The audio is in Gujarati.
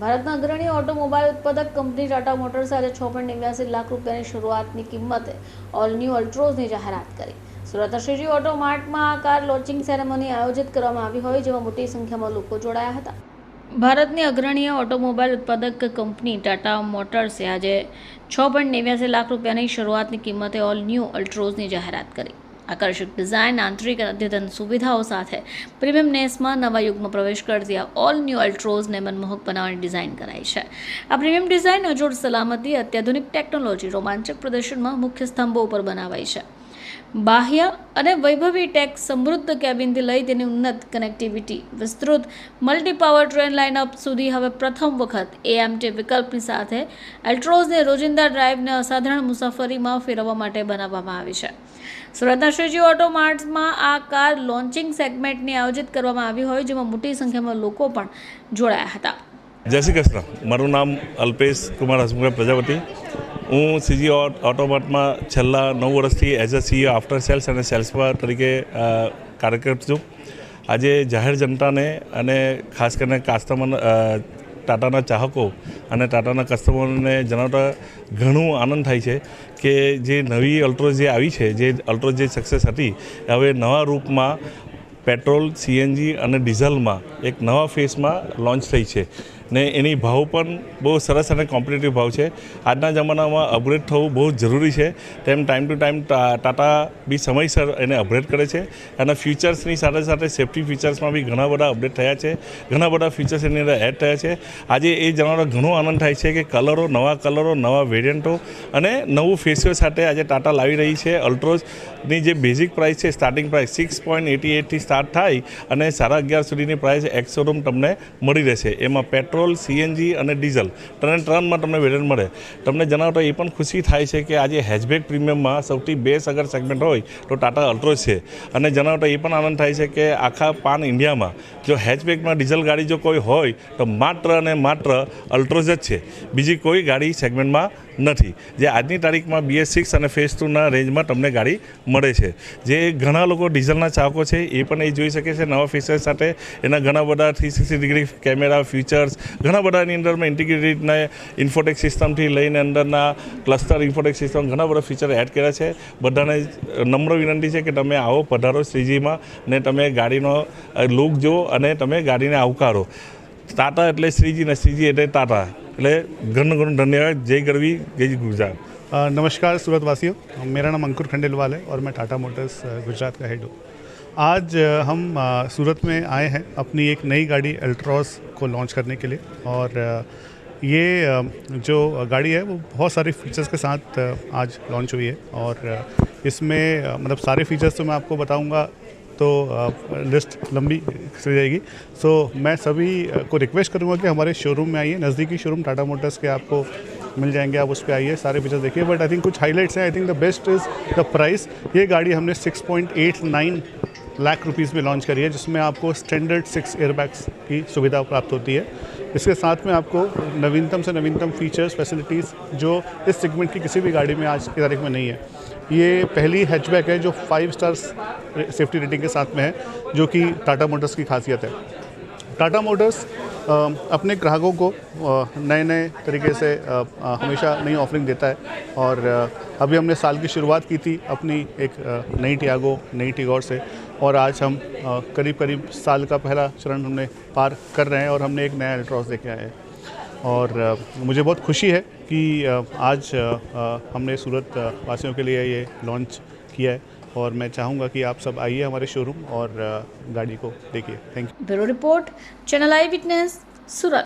ભારતના અગ્રણી ઓટોમોબાઈલ ઉત્પાદક કંપની ટાટા મોટર્સે આજે છ પોઈન્ટ નેવ્યાસી લાખ રૂપિયાની શરૂઆતની કિંમતે ઓલ ન્યૂ અલ્ટ્રોઝની જાહેરાત કરી. સુરત શ્રીજી ઓટો માર્ટમાં આ કાર લોન્ચિંગ સેરેમની આયોજિત કરવામાં આવી હોય જેમાં મોટી સંખ્યામાં લોકો જોડાયા હતા. ભારતની અગ્રણીય ઓટોમોબાઈલ ઉત્પાદક કંપની ટાટા મોટર્સે આજે છ પોઈન્ટ નેવ્યાસી લાખ રૂપિયાની શરૂઆતની કિંમતે ઓલ ન્યૂ અલ્ટ્રોઝની જાહેરાત કરી. આકર્ષક ડિઝાઇન, આંતરિક અને અદ્યતન સુવિધાઓ સાથે પ્રીમિયમ નેસમાં નવા યુગમાં પ્રવેશ કરતી આ ઓલ ન્યૂ અલ્ટ્રોઝને મનમોહક બનાવવાની ડિઝાઇન કરાઈ છે. આ પ્રીમિયમ ડિઝાઇન અજોડ સલામતી, અત્યાધુનિક ટેકનોલોજી, રોમાંચક પ્રદર્શનમાં મુખ્ય સ્તંભો ઉપર બનાવાઈ છે. બાહ્ય અને વૈભવી ટેક સમૃદ્ધ કેબિનથી લઈ તેની ઉન્નત કનેક્ટિવિટી વિસ્તૃત મલ્ટી પાવર ટ્રેન લાઇનઅપ સુધી હવે પ્રથમ વખત એએમટી વિકલ્પની સાથે એલ્ટ્રોઝને રોજિંદા ડ્રાઈવને અસાધારણ મુસાફરીમાં ફેરવવા માટે બનાવવામાં આવી છે. સુરતના શ્રીજી ઓટો માર્ટમાં આ કાર લોન્ચિંગ સેગમેન્ટની આયોજિત કરવામાં આવી હોય, જેમાં મોટી સંખ્યામાં લોકો પણ જોડાયા હતા. જય શ્રી કૃષ્ણ. મારું નામ અલ્પેશ કુમાર હસમુખ પ્રજાપતિ. હું સીજી ઓટોમાર્ટમાં છેલ્લા નવ વર્ષથી as a CO after sales અને સેલ્સમાં તરીકે કાર્યરત છું. આજે જાહેર જનતાને અને ખાસ કરીને કાસ્ટમર ટાટાના ચાહકો અને ટાટાના કસ્ટમરોને જણાવતા ઘણું આનંદ થાય છે કે જે નવી અલ્ટ્રો જે આવી છે, જે અલ્ટ્રો જે સક્સેસ હતી, હવે નવા રૂપમાં પેટ્રોલ, સીએનજી અને ડીઝલમાં એક નવા ફેસમાં લોન્ચ થઈ છે. ને એની ભાવ પણ બહુ સરસ અને કોમ્પિટેટિવ ભાવ છે. આજના જમાનામાં અપગ્રેડ થવું બહુ જરૂરી છે. તેમ ટાઈમ ટુ ટાઈમ ટાટા બી સમયસર એને અપગ્રેડ કરે છે અને ફ્યુચર્સની સાથે સાથે સેફ્ટી ફીચર્સમાં બી ઘણા બધા અપડેટ થયા છે. ઘણા બધા ફીચર્સ એની અંદર એડ થયા છે. આજે એ જણાવવાનો ઘણો આનંદ થાય છે કે કલરો નવા કલરો નવા વેરિયન્ટો અને નવું ફેસિયો સાથે આજે ટાટા લાવી રહી છે. અલ્ટ્રોઝની જે બેઝિક પ્રાઇસ છે starting price six point eighty એટથી start થાય અને સાડા અગિયાર સુધીની પ્રાઇસ એક્સ શોરૂમ તમને મળી રહેશે. એમાં પેટ્રોલ સીએનજી અને ડીઝલ. ત્રણે ત્રણમાં તમને વેરિયન્ટ મળે. તમને જણાવતા એ પણ ખુશી થાય છે કે આજે હેચબેક પ્રીમિયમમાં સૌથી બેસ્ટ અગર સેગમેન્ટ હોય તો ટાટા અલ્ટ્રો છે. અને જણાવતા એ પણ આનંદ થાય છે કે આખા પાન ઇન્ડિયામાં જો હેચબેકમાં ડીઝલ ગાડી જો કોઈ હોય, તો માત્ર અને માત્ર અલ્ટ્રોઝ જ છે. બીજી કોઈ ગાડી સેગમેન્ટમાં નથી. જે આજની તારીખમાં બીએસ સિક્સ અને ફેસ ટુના રેન્જમાં તમને ગાડી મળે છે. જે ઘણા લોકો ડીઝલના ચાહકો છે, એ પણ એ જોઈ શકે છે. નવા ફીચર્સ સાથે એના ઘણા બધા three sixty degree camera features ઘણા બધા એની અંદરમાં ઇન્ટિગ્રેટેડના ઇન્ફોટેક સિસ્ટમથી લઈને અંદરના ક્લસ્ટર ઇન્ફોટેક સિસ્ટમ ઘણા બધા ફીચર એડ કર્યા છે બધાને નમ્ર વિનંતી છે કે તમે આવો પધારો શ્રીજીમાં ને તમે ગાડીનો લુક જુઓ અને તમે ગાડીને આવકારો ટાટા એટલે શ્રીજી ને શ્રીજી એટલે ટાટા એટલે ઘણું ઘણું ધન્યવાદ જય ગરવી જય ગુજરાત अ, नमस्कार सूरत वासियों मेरा नाम अंकुर खंडेलवाल है और मैं टाटा मोटर्स अ, गुजरात का हेड हूँ आज हम सूरत में आए हैं अपनी एक नई गाड़ी अल्ट्रॉस को लॉन्च करने के लिए और ये जो गाड़ी है वो बहुत सारे फीचर्स के साथ आज लॉन्च हुई है और इसमें मतलब सारे फीचर्स तो मैं आपको बताऊँगा तो लिस्ट लंबी चली जाएगी। सो मैं सभी को रिक्वेस्ट करूँगा कि हमारे शोरूम में आइए। नज़दीकी शोरूम टाटा मोटर्स के आपको मिल जाएँगे, आप उस पर आइए, सारे फीचर्स देखिए। बट आई थिंक कुछ हाईलाइट्स हैं। I think the best is the price ये गाड़ी हमने 6.89 लाख रुपीस में लॉन्च करी है, जिसमें आपको स्टैंडर्ड सिक्स एयरबैग्स की सुविधा प्राप्त होती है। इसके साथ में आपको नवीनतम से नवीनतम फीचर्स फैसिलिटीज़ जो इस सेगमेंट की किसी भी गाड़ी में आज की तारीख में नहीं है। ये पहली हैचबैक है जो फाइव स्टार सेफ्टी रेटिंग के साथ में है, जो कि टाटा मोटर्स की खासियत है। टाटा मोटर्स अपने ग्राहकों को नए नए तरीके से हमेशा नई ऑफरिंग देता है और अभी हमने साल की शुरुआत की थी अपनी एक नई टियागो, नई टिगोर से और आज हम करीब करीब साल का पहला चरण हमने पार कर रहे हैं और हमने एक नया अल्ट्रॉस आए हैं। और मुझे बहुत खुशी है कि आज हमने सूरत वासियों के लिए ये लॉन्च किया है। और मैं चाहूँगा कि आप सब आइए हमारे शोरूम और गाड़ी को देखिए thank you bureau report channel eye witness Surat